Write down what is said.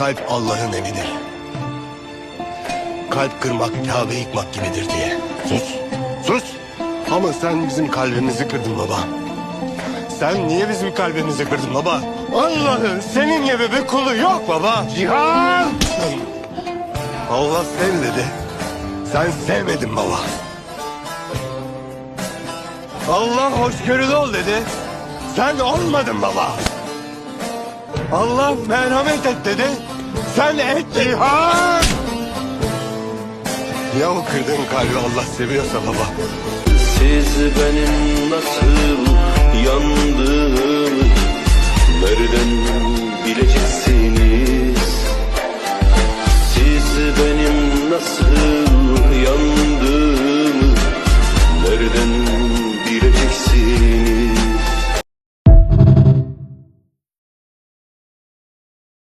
kalp Allah'ın evidir. Kalp kırmak Kabe yıkmak gibidir diye. Sus, sus. Ama sen bizim kalbimizi kırdın baba. Sen niye bizim kalbimizi kırdın baba? Allah'ın senin gibi bir kulu yok baba. Cihan! Allah sev dedi. Sen sevmedin baba. Allah hoşgörülü ol dedi. Sen olmadın baba. Allah merhamet et dedi. Sen et Cihan! Ya o kırdığın kalbi Allah seviyorsa baba. Siz benim nasıl yandığımı nereden bileceksiniz? Siz benim nasıl